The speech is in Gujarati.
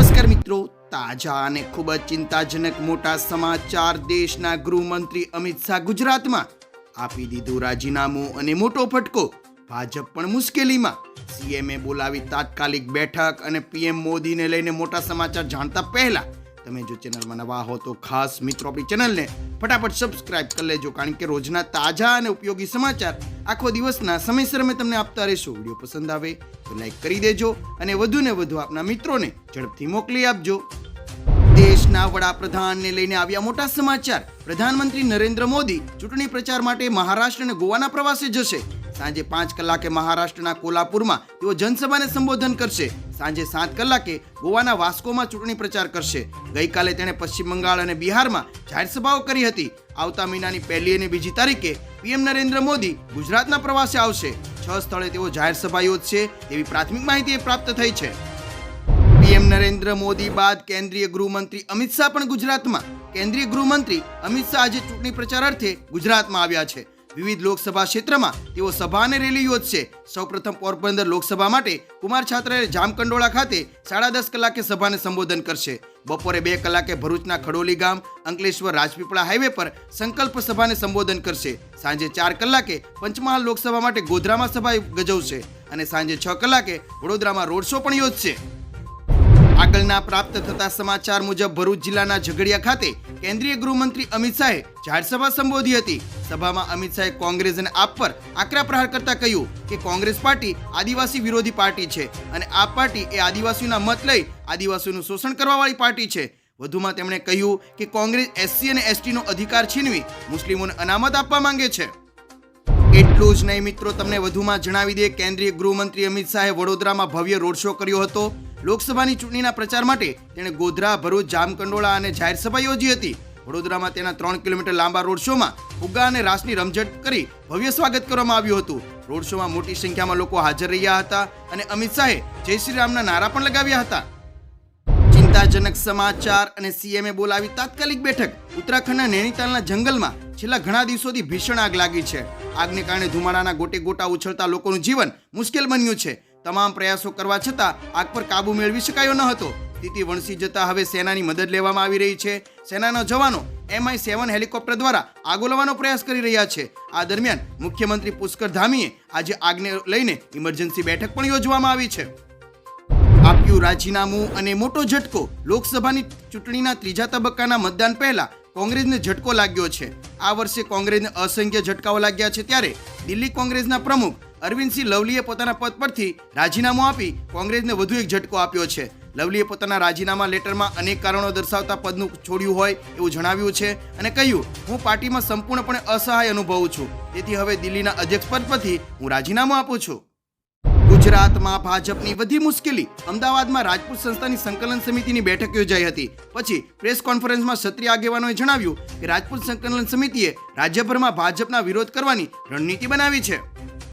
નમસ્કાર મિત્રો, તાજા અને ખૂબ જ ચિંતાજનક મોટા સમાચાર દેશના ગૃહમંત્રી અમિત શાહ ગુજરાતમાં. આપી દીધું રાજીનામું અને મોટો ફટકો. ભાજપ પણ મુશ્કેલીમાં. સીએમએ બોલાવી તાત્કાલિક બેઠક અને પીએમ મોદીને લઈને મોટા સમાચાર જાણતા પહેલા. તમે જો ચેનલમાં નવા હો તો ખાસ મિત્રો આપણી ચેનલને ફટાફટ સબસ્ક્રાઇબ કરી લેજો, કારણ કે રોજના તાજા અને ઉપયોગી સમાચાર આખો દિવસના સમયસર અમે તમને આપતા રહીશું. વીડિયો પસંદ આવે તો લાઈક કરી દેજો અને વધુને વધુ આપના મિત્રોને ઝડપથી મોકલી આપજો. દેશના વડાપ્રધાનને લઈને આવ્યા મોટા સમાચાર. પ્રધાનમંત્રી નરેન્દ્ર મોદી ચૂંટણી પ્રચાર માટે મહારાષ્ટ્ર અને ગોવાના પ્રવાસે જશે. સાંજે પાંચ કલાકે મહારાષ્ટ્રના કોલ્હાપુરમાં તેઓ જનસભાને સંબોધન કરશે. સાંજે સાત કલાકે ગોવાના વાસ્કોમાં ચૂંટણી પ્રચાર કરશે. ગઈકાલે તેણે પશ્ચિમ બંગાળ અને બિહારમાં જાહેર સભાઓ કરી હતી. આવતા મહિનાની પહેલી અને બીજી તારીખે પીએમ નરેન્દ્ર મોદી ગુજરાતના પ્રવાસે આવશે. છ સ્થળે તેઓ જાહેર સભા યોજશે તેવી પ્રાથમિક માહિતી પ્રાપ્ત થઈ છે. પીએમ નરેન્દ્ર મોદી બાદ કેન્દ્રીય ગૃહમંત્રી અમિત શાહ પણ ગુજરાતમાં. કેન્દ્રીય ગૃહમંત્રી અમિત શાહ આજે ચૂંટણી પ્રચાર અર્થે ગુજરાતમાં આવ્યા છે. વિવિધ લોકસભા ક્ષેત્રમાં તેઓ સભા અને રેલી યોજશે. સૌપ્રથમ પોરબંદર લોકસભા માટે કુમાર છાત્રાએ જામકંડોળા ખાતે સાડા દસ કલાકે સભાને સંબોધન કરશે. બપોરે બે કલાકે ભરૂચના ખડોલી ગામ, અંકલેશ્વર રાજપીપળા હાઈવે પર સંકલ્પ સભાને સંબોધન કરશે. સાંજે ચાર કલાકે પંચમહાલ લોકસભા માટે ગોધરામાં સભા ગજવશે અને સાંજે છ કલાકે વડોદરામાં રોડ શો પણ યોજશે. આગળના પ્રાપ્ત થતા સમાચાર મુજબ ભરૂચ જિલ્લાના ઝઘડિયા ખાતે કેન્દ્રીય ગૃહમંત્રી અમિત શાહે જાહેર સભા સંબોધી હતી. સભામાં અમિત શાહે કોંગ્રેસ અને આપ પર આકરા પ્રહાર કરતા કહ્યું કે કોંગ્રેસ પાર્ટી આદિવાસી વિરોધી પાર્ટી છે અને આ પાર્ટી એ આદિવાસીઓના મત લઈ આદિવાસીઓનું શોષણ કરવાવાળી પાર્ટી છે. વધુમાં તેમણે કહ્યું કે કોંગ્રેસ એસસી અને એસટીનો અધિકાર છીનવી મુસ્લિમોને અનામત આપવા માંગે છે. એટલું જ નહીં મિત્રો, તમને વધુમાં જણાવી દે કેન્દ્રીય ગૃહમંત્રી અમિત શાહે વડોદરામાં ભવ્ય રોડ શો કર્યો હતો. લોકસભાની ચૂંટણીના પ્રચાર માટે તેણે ગોધરા, ભરૂચ, જામકંડોળા અને જાહેર સભા યોજી હતી. વડોદરામાં તેના ત્રણ કિલોમીટર લાંબા રોડ શોમાં ફુગ્ગા અને રાસની રમઝટ કરી ભવ્ય સ્વાગત કરવામાં આવ્યું હતું. રોડ શોમાં મોટી સંખ્યામાં લોકો હાજર રહ્યા હતા અને અમિત શાહે જય શ્રી રામના નારા પણ લગાવ્યા હતા. ચિંતાજનક સમાચાર અને સીએમએ બોલાવી તાત્કાલિક બેઠક. ઉત્તરાખંડના નૈનીતાલના જંગલમાં છેલ્લા ઘણા દિવસોથી ભીષણ આગ લાગી છે. આગને કારણે ધુમાડાના ગોટે ગોટા ઉછળતા લોકોનું જીવન મુશ્કેલ બન્યું છે. તમામ પ્રયાસો કરવા છતાં આગ પર કાબુ મેળવી શકાયો ન હતો. સ્થિતિ વણસી જતા હવે સેનાની મદદ લેવામાં આવી રહી છે. સેનાના જવાનો એમઆઈ સેવન હેલિકોપ્ટર દ્વારા આગ ઓલવવાનો પ્રયાસ કરી રહ્યા છે. આ દરમિયાન મુખ્યમંત્રી પુષ્કર ધામીએ આજે આગને લઈને ઇમરજન્સી બેઠક પણ યોજવામાં આવી છે. આપ્યું રાજીનામું અને મોટો ઝટકો. લોકસભાની ચૂંટણીના ત્રીજા તબક્કાના મતદાન પહેલા કોંગ્રેસને ઝટકો લાગ્યો છે. આ વર્ષે કોંગ્રેસને અસંખ્ય ઝટકાઓ લાગ્યા છે ત્યારે દિલ્હી કોંગ્રેસના પ્રમુખ અરવિંદસિંહ લવલીએ પોતાના પદ પરથી રાજીનામું આપી કોંગ્રેસને વધુ એક ઝટકો આપ્યો છે. લવલીએ પોતાના રાજીનામા લેટરમાં અનેક કારણો દર્શાવતા પદનું છોડ્યું હોય એવું જણાવ્યું છે અને કહ્યું, હું પાર્ટીમાં સંપૂર્ણપણે અસહાય અનુભવું છું. તેથી હવે દિલ્હીના અધ્યક્ષ પદ પરથી હું રાજીનામું આપું છું. ગુજરાતમાં ભાજપની વધી મુશ્કેલી. અમદાવાદમાં રાજપૂત સંસ્થાની સંકલન સમિતિની બેઠક યોજાઈ હતી. પછી પ્રેસ કોન્ફરન્સમાં ક્ષત્રિય આગેવાનોએ જણાવ્યું કે રાજપૂત સંકલન સમિતિએ રાજ્યભરમાં ભાજપના વિરોધ કરવાની રણનીતિ બનાવી છે.